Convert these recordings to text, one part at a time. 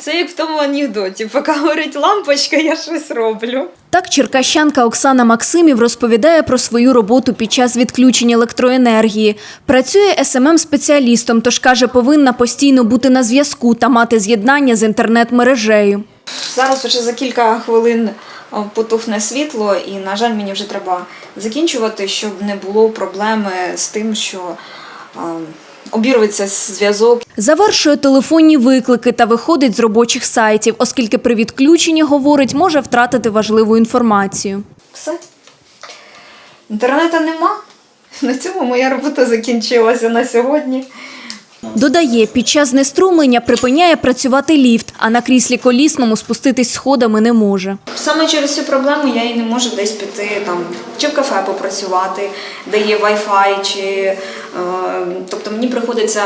Це як в тому анекдоті. Поки горить лампочка, я щось роблю. Так черкащанка Оксана Максимів розповідає про свою роботу під час відключення електроенергії. Працює СММ-спеціалістом, тож каже, повинна постійно бути на зв'язку та мати з'єднання з інтернет-мережею. Зараз вже за кілька хвилин потухне світло, і, на жаль, мені вже треба закінчувати, щоб не було проблеми з тим, що а, обірветься зв'язок. Завершує телефонні виклики та виходить з робочих сайтів, оскільки при відключенні, говорить, може втратити важливу інформацію. Все. Інтернету нема. На цьому моя робота закінчилася на сьогодні. Додає, під час знеструмлення припиняє працювати ліфт, а на кріслі колісному спуститись сходами не може. Саме через цю проблему я і не можу десь піти там чи в кафе попрацювати, де є Wi-Fi, чи е, тобто мені приходиться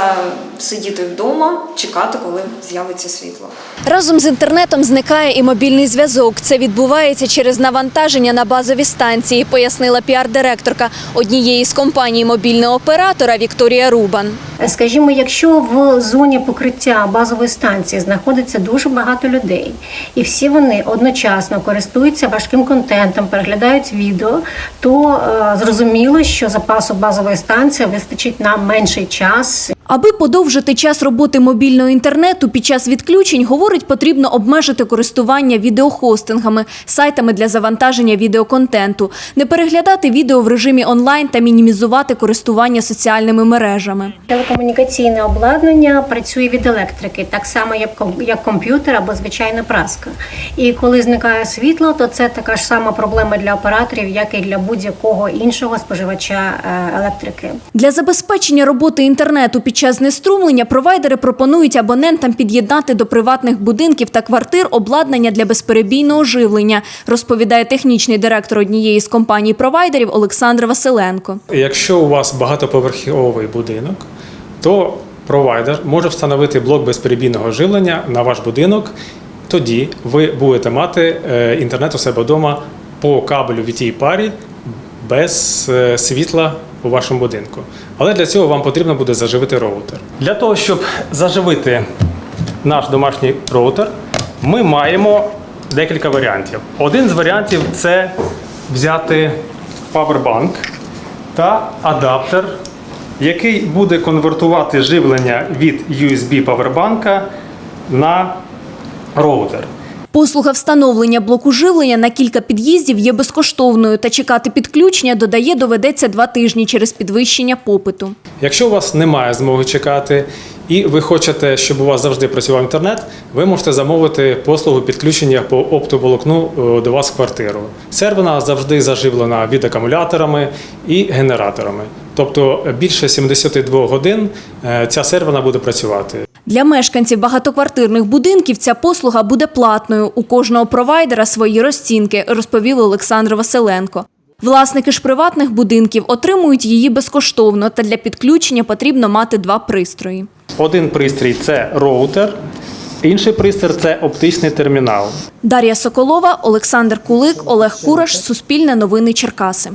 сидіти вдома, чекати, коли з'явиться світло. Разом з інтернетом зникає і мобільний зв'язок. Це відбувається через навантаження на базові станції, пояснила піар-директорка однієї з компаній мобільного оператора Вікторія Рубан. Скажімо, якщо в зоні покриття базової станції знаходиться дуже багато людей, і всі вони одночасно користуються важким контентом, переглядають відео, то е, зрозуміло, що запасу базової станції вистачить на менший час. Аби подовжити час роботи мобільного інтернету під час відключень, говорить, потрібно обмежити користування відеохостингами, сайтами для завантаження відеоконтенту, не переглядати відео в режимі онлайн та мінімізувати користування соціальними мережами. Телекомунікаційне обладнання працює від електрики, так само як комп'ютер або звичайна праска. І коли зникає світло, то це така ж сама проблема для операторів, як і для будь-якого іншого споживача е, електрики. Для забезпечення роботи інтернету під час знеструмлення провайдери пропонують абонентам під'єднати до приватних будинків та квартир обладнання для безперебійного живлення, розповідає технічний директор однієї з компаній провайдерів Олександр Василенко. Якщо у вас багатоповерховий будинок, то провайдер може встановити блок безперебійного живлення на ваш будинок. Тоді ви будете мати е, інтернет у себе вдома по кабелю в тій парі без е, світла у вашому будинку. Але для цього вам потрібно буде заживити роутер. Для того, щоб заживити наш домашній роутер, ми маємо декілька варіантів. Один з варіантів це взяти павербанк та адаптер, який буде конвертувати живлення від USB павербанка на роутер. Послуга встановлення блоку живлення на кілька під'їздів є безкоштовною та чекати підключення, додає, доведеться два тижні через підвищення попиту. Якщо у вас немає змоги чекати і ви хочете, щоб у вас завжди працював інтернет, ви можете замовити послугу підключення по оптоволокну е, до вас в квартиру. Сервера завжди заживлена від акумуляторами і генераторами. Тобто більше 72 годин е, ця сервера буде працювати. Для мешканців багатоквартирних будинків ця послуга буде платною. У кожного провайдера свої розцінки, розповів Олександр Василенко. Власники ж приватних будинків отримують її безкоштовно, та для підключення потрібно мати два пристрої. Один пристрій це роутер, інший пристрій це оптичний термінал. Дар'я Соколова, Олександр Кулик, Олег Кураш, Суспільне новини Черкаси.